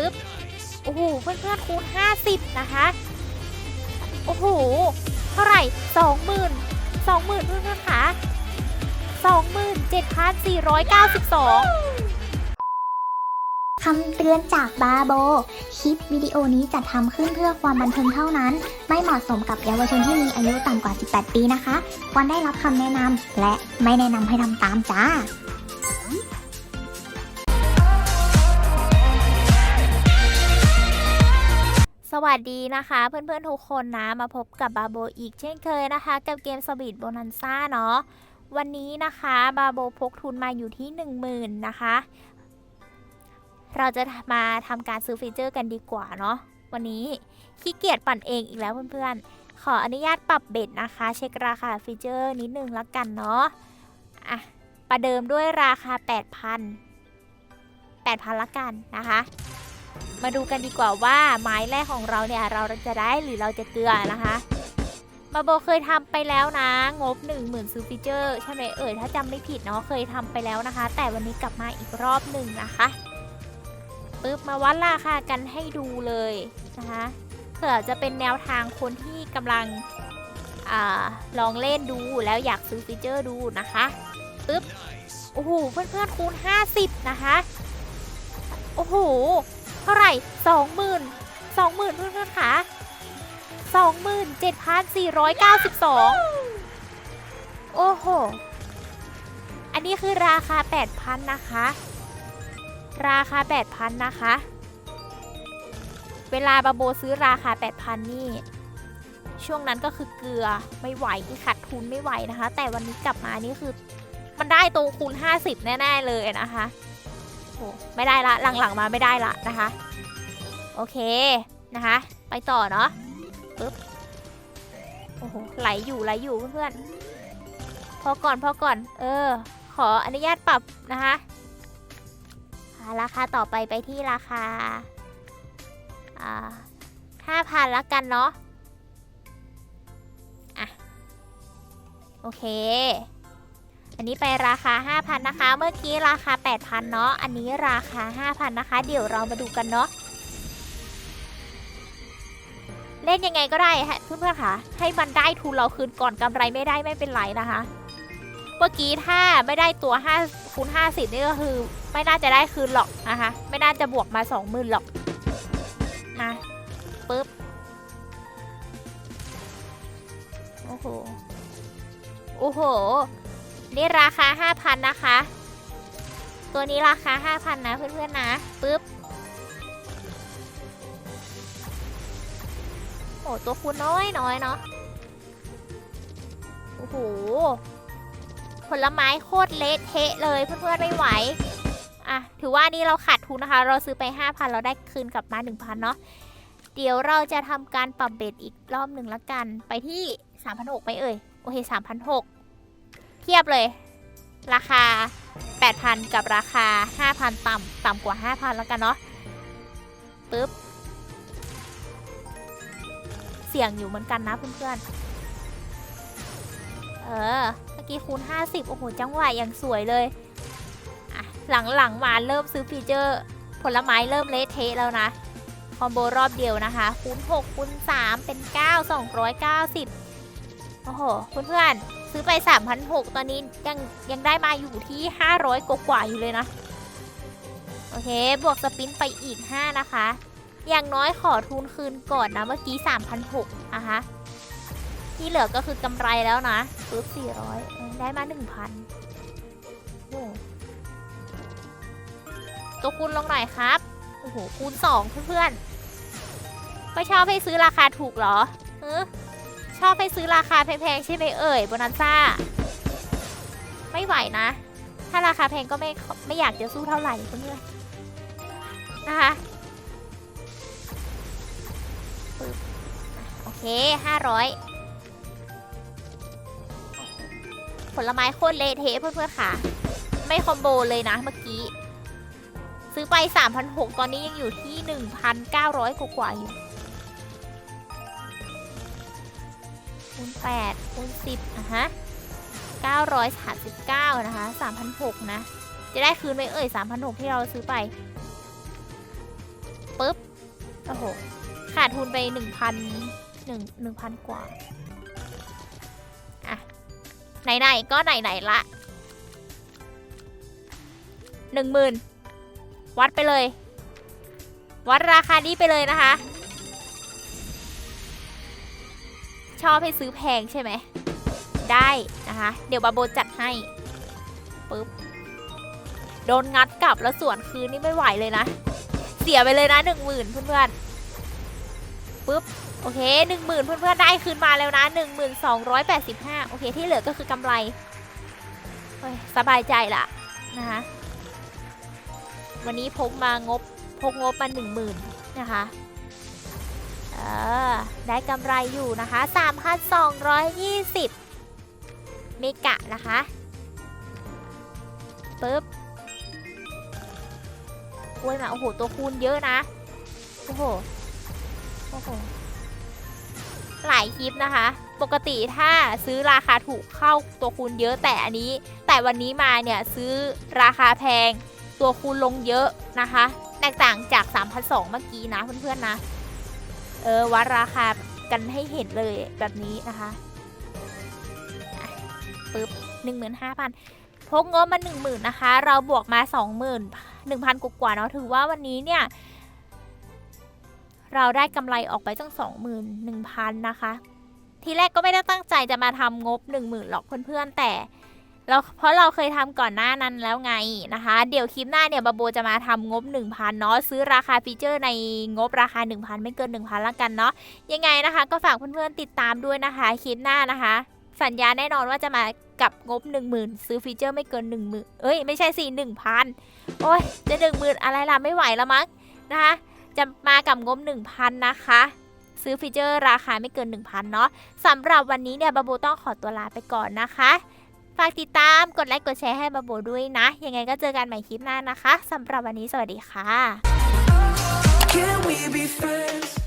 ปึ๊บ โอ้โห เพื่อนๆคูณ 50 นะคะ โอ้โห เท่าไหร่ 20,000 20,000 เพื่อนๆค่ะ27,492คำเตือนจากบาโบ คลิปวิดีโอนี้จัดทำขึ้นเพื่อความบันเทิงเท่านั้น ไม่เหมาะสมกับเยาวชนที่มีอายุต่ำกว่า 18 ปีนะคะ ควรได้รับคำแนะนำและไม่แนะนำให้ทำตามจ้า วัสดีนะคะเพื่อนๆทุกคนนะมาพบกับบาโบอีกเช่นเคยนะคะ กับเกมสบีดโบนันซ่าเนาะวันนี้นะคะบาโบพกทุนมาอยู่ที่ 10,000 นะคะ เราจะมาทำการซื้อฟีเจอร์กันดีกว่าเนาะวันนี้ขี้เกียจปั่นเองอีกแล้วเพื่อนๆ ขออนุญาตปรับเบ็ดนะคะ เช็คราคาฟีเจอร์นิดนึงแล้วกันเนาะอะประเดิมด้วยราคา 8,000 8,000ละกันนะคะ มาดูกันดีกว่าว่าไม้แรกของเราเนี่ยเราจะได้หรือเราจะเกลือนะคะมาโบเคยทำไปแล้วนะ งบ 1 0,000ซื้อฟีเจอร์ใช่ไหมเอ่ยถ้าจำไม่ผิดเนาะเคยทำไปแล้วนะคะ แต่วันนี้กลับมาอีกรอบหนึ่งนะคะปึ๊บมาวัดราคากันให้ดูเลยนะคะเผื่อจะเป็นแนวทางคนที่กำลังอลองเล่นดูแล้วอยากซื้อฟีเจอร์ดูนะคะปึ๊บโอ้โหเพื่อนๆคูณ 50 นะคะโอ้โห เท่าไหร่สองหมื่นสองหมื่นเพื่อนๆค่ะสองหมื่นเจ็ดพันสี่ร้อยเก้าสิบสองโอ้โห อันนี้คือราคาแปดพันนะคะ ราคาแปดพันนะคะ เวลาบาโบซื้อราคาแปดพันนี่ช่วงนั้นก็คือเกลือไม่ไหวที่ขาดทุนไม่ไหวนะคะ แต่วันนี้กลับมานี่คือ มันได้ตรงคูณ 50 แน่ ๆ เลยนะคะ ไม่ได้ละหลังๆมาไม่ได้ละนะคะ โอเคนะคะ ไปต่อเนาะปึ๊บโอ้โหไหลอยู่ไหลอยู่เพื่อนๆพอก่อนพอก่อน เออ ขออนุญาตปรับนะคะราคาต่อไปไปที่ราคาอ่าห้าพันละกันเนาะอะโอเค อันนี้ไปราคา 5,000 นะคะ เมื่อกี้ราคา 8,000 เนาะ อันนี้ราคา 5,000 นะคะ เดี๋ยวเรามาดูกันเนาะ เล่นยังไงก็ได้ฮะเพื่อนๆค่ะ ให้มันได้ทุนเราคืนก่อนกำไรไม่ได้ไม่เป็นไรนะคะ เมื่อกี้ถ้าไม่ได้ตัว5คูณ50 นี่ก็คือ ไม่น่าจะได้คืนหรอกนะคะ ไม่น่าจะบวกมา 20,000 หรอกมาปึ๊บ โอ้โห โอ้โห นี่ราคา 5,000 นะคะ ตัวนี้ราคา 5,000 นะเพื่อนๆนะปึ๊บโอ้ตัวคูณน้อยน้อยเนาะโอ้โหผลไม้โคตรเละเทะเลยเพื่อนๆไม่ไหวอะถือว่านี่เราขาดทุนนะคะ เราซื้อไป 5,000 เราได้คืนกลับมา 1,000 เนาะเดี๋ยวเราจะทำการปรับเบ็ดอีกรอบหนึ่งละกัน ไปที่ 3,600 ไปเอ่ย โอเค 3,600 เทียบเลย ราคา 8,000 กับราคา 5,000 ต่ำต่ำกว่า 5,000 แล้วกันเนาะปึ๊บ เสี่ยงอยู่เหมือนกันนะเพื่อนๆ เออ เมื่อกี้คูณ 50 โอ้โห จังหวะอย่างสวยเลยอะหลังๆมาเริ่มซื้อฟีเจอร์ผลไม้เริ่มเละเทะแล้วนะ คอมโบรอบเดียวนะคะ คูณ 6 คูณ 3 เป็น 9 290 โอ้โห เพื่อนๆ ซื้อไป3,600ตอนนี้ยังยังได้มาอยู่ที่ 500 กว่าๆอยู่เลยนะ โอเค บวกสปินไปอีก 5 นะคะ อย่างน้อยขอทุนคืนก่อนนะ เมื่อกี้3,600นะคะที่เหลือก็คือกำไรแล้วนะปึ๊บ400เออได้มา 1,000โอ้ตัวคูณลงหน่อยครับ โอ้โห คูณ 2 เพื่อนๆ ก็ชอบให้ซื้อราคาถูกเหรอเออ ชอบให้ซื้อราคาแพงๆใช่ไหมเอ่ยโบนันซ่า ไม่ไหวนะ ถ้าราคาแพงก็ไม่ไม่อยากจะสู้เท่าไหร่เพื่อนๆนะคะปึ๊บอะโอเค500ผลไม้โคตรเละเทะเพื่อนๆค่ะ ไม่คอมโบเลยนะเมื่อกี้ ซื้อไป 3,600 ตอนนี้ยังอยู่ที่ 1,900 กว่าๆอยู่ คูณ8คูณ10นะฮะ939 นะคะ3,600นะ จะได้คืนไหมเอ่ย3,600ที่เราซื้อไปปุ๊บ โอ้โห ขาดทุนไปหนึ่งพันหนึ่งหนึ่งพันกว่า อะ ไหน ๆ ก็ไหน ๆ ละหนึ่งหมื่นวัดไปเลย วัดราคานี้ไปเลยนะคะ ชอบให้ซื้อแพงใช่ไหม ได้นะคะ เดี๋ยวบาโบจัดให้ปุ๊บโดนงัดกลับแล้วส่วนคืนนี่ไม่ไหวเลยนะ เสียไปเลยนะหนึ่งหมื่นเพื่อนๆปุ๊บโอเคหนึ่งหมื่นเพื่อนๆได้คืนมาแล้วนะหนึ่งหมื่นสองร้อยแปดสิบห้าโอเคที่เหลือก็คือกำไรเฮ้ยสบายใจละนะคะวันนี้พกมางบพกงบมาหนึ่งหมื่นนะคะ เออ ได้กำไรอยู่นะคะสามพันสองร้อยยี่สิบเมกะนะคะปึ๊บโอ้ยมา โอ้โห ตัวคูณเยอะนะ โอ้โห โอ้โห หลายคลิปนะคะ ปกติถ้าซื้อราคาถูกเข้าตัวคูณเยอะแต่อันนี้ แต่วันนี้มาเนี่ยซื้อราคาแพง ตัวคูณลงเยอะนะคะ แตกต่างจาก 3,200 เมื่อกี้นะเพื่อนๆนะ เออวัดราคากันให้เห็นเลยแบบนี้นะคะอะปึ๊บ15,000พกงบมา10,000นะคะ เราบวกมา20,000 1,000กว่าๆเนาะถือว่าวันนี้เนี่ยเราได้กำไรออกไปตั้ง 21,000 นะคะ ทีแรกก็ไม่ได้ตั้งใจจะมาทำงบ 10,000หรอกเพื่อนๆ แต่ เราเพราะเราเคยทำก่อนหน้านั้นแล้วไงนะคะ เดี๋ยวคลิปหน้าเนี่ยบาโบจะมาทำงบ 1,000เนาะซื้อราคาฟีเจอร์ในงบราคา 1,000 ไม่เกิน 1,000ละกันเนาะยังไงนะคะ ก็ฝากเพื่อนๆติดตามด้วยนะคะคลิปหน้านะคะ สัญญาแน่นอนว่าจะมากับงบ 10,000 ซื้อฟีเจอร์ไม่เกิน 10,000เอ้ยไม่ใช่สิ1,000โอ้ยจะ10,000อะไรล่ะไม่ไหวแล้วมั้งนะคะจะมากับงบ 1,000 นะคะซื้อฟีเจอร์ราคาไม่เกิน 1,000 เนาะสำหรับวันนี้เนี่ยบาโบต้องขอตัวลาไปก่อนนะคะ ฝากติดตามกดไลค์กดแชร์ให้บาโบด้วยนะ ยังไงก็เจอกันใหม่คลิปหน้านะคะสำหรับวันนี้สวัสดีค่ะ Can we be friends?